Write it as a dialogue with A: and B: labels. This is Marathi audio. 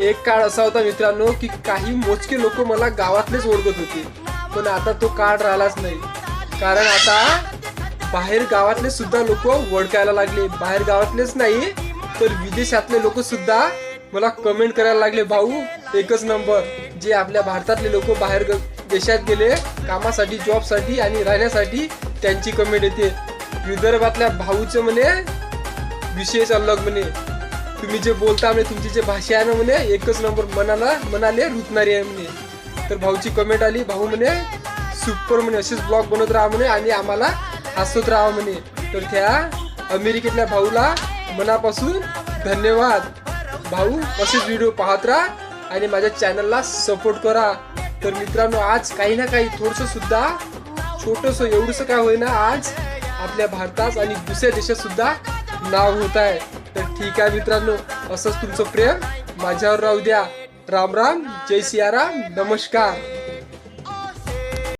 A: एक काळ असा होता मित्रांनो की काही मोजके लोक मला गावातलेच ओळखत होते. पण आता तो काळ राहिलाच नाही. कारण आता बाहेर गावातले सुद्धा लोक ओळखायला लागले. बाहेर गावातलेच नाही तर विदेशातले लोक सुद्धा मला कमेंट करायला लागले भाऊ एकच नंबर जे आपल्या भारतातले लोक बाहेर देशात गेले कामासाठी जॉबसाठी आणि राहण्यासाठी त्यांची कमेंट येते. विदर्भातल्या भाऊचं म्हणे विशेष अलग म्हणे. तुम्ही जे बोलता म्हणे तुमची जे भाषा आहे ना म्हणे एकच नंबर मनाला मनाले रुतणारी आहे म्हणे. तर भाऊची कमेंट आली भाऊ म्हणे सुपर म्हणे असेच ब्लॉग बनवत राहा म्हणे आणि आम्हाला हसत राहा म्हणे. तर त्या अमेरिकेतल्या भाऊला मनापासून धन्यवाद. भाऊ असेच व्हिडिओ पाहत राहा आणि माझ्या चॅनलला सपोर्ट करा. तर मित्रांनो आज काही ना काही थोडंसं सुद्धा छोटंसं एवढंसं काय होईना आज आपल्या भारतात आणि दुसऱ्या देशात सुद्धा नाव होत आहे. ठीक आहे मित्रांनो असंच तुमचं प्रेम माझ्यावर राहू द्या. राम राम जय सियाराम नमस्कार.